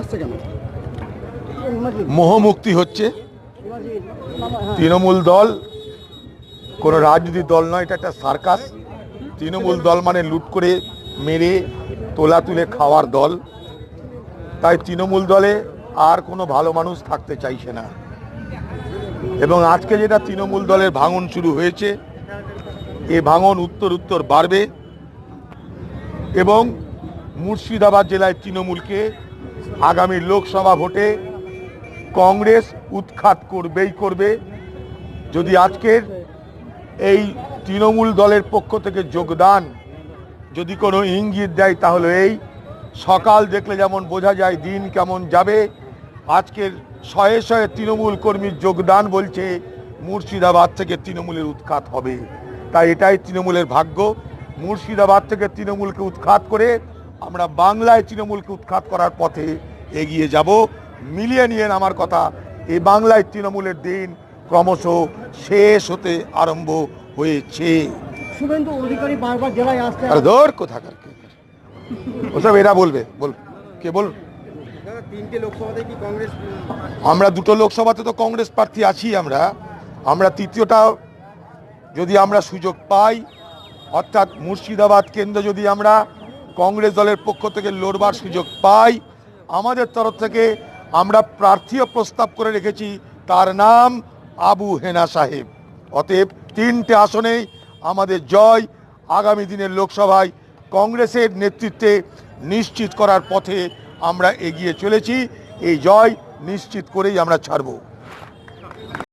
আসছে কেন? মোহমুক্তি হচ্ছে। তৃণমূল দল, কোনো রাজনৈতিক দল নয়, এটা একটা সার্কাস। তৃণমূল দল মানে লুট করে মেরে, তোলা তুলে খাওয়ার দল। তাই তৃণমূল দলে আর কোনো ভালো মানুষ থাকতে চাইছে না। এবং আজকে যেটা তৃণমূল দলের ভাঙন শুরু হয়েছে, এ ভাঙন উত্তর উত্তর বাড়বে। এবং মুর্শিদাবাদ জেলায় তৃণমূলকে আগামী লোকসভা ভোটে কংগ্রেস উৎখাত করবেই করবে। যদি আজকের এই তৃণমূল দলের পক্ষ থেকে যোগদান যদি কোনো ইঙ্গিত দেয়, তাহলে এই সকাল দেখলে যেমন বোঝা যায় দিন কেমন যাবে। আজকের শয়ে শয়ে তৃণমূল কর্মীর যোগদান বলছে, মুর্শিদাবাদ থেকে তৃণমূলের উৎখাত হবে। তাই এটাই তৃণমূলের ভাগ্য। মুর্শিদাবাদ থেকে তৃণমূলকে উৎখাত করে আমরা বাংলায় তৃণমূলকে উৎখাত করার পথে এগিয়ে যাব। মিলিয়ে নিয়ে আমার কথা এই বাংলায় তৃণমূলের দিন ক্রমশ শেষ হতে আরম্ভ হয়েছে। শুভেন্দু অধিকারী বারবার জেলায় আসতে আরে ধর কোথাকার ওসব এরা বলবে বল কে বল? তিনটে কংগ্রেস? আমরা দুটো লোকসভাতে তো কংগ্রেস প্রার্থী আছি আমরা। আমরা তৃতীয়টা যদি আমরা সুযোগ পাই অর্থাৎ মুর্শিদাবাদ কেন্দ্র যদি আমরা কংগ্রেস দলের পক্ষ থেকে লড়বার সুযোগ পাই। আমাদের তরফ থেকে আমরা প্রার্থীও প্রস্তাব করে রেখেছি। তার নাম আবু হেনা সাহেব। অতএব তিনটে আসনেই আমাদের জয় আগামী দিনের লোকসভায় কংগ্রেসের নেতৃত্বে নিশ্চিত করার পথে আমরা এগিয়ে চলেছি। এই জয় নিশ্চিত করেই আমরা ছাড়বো।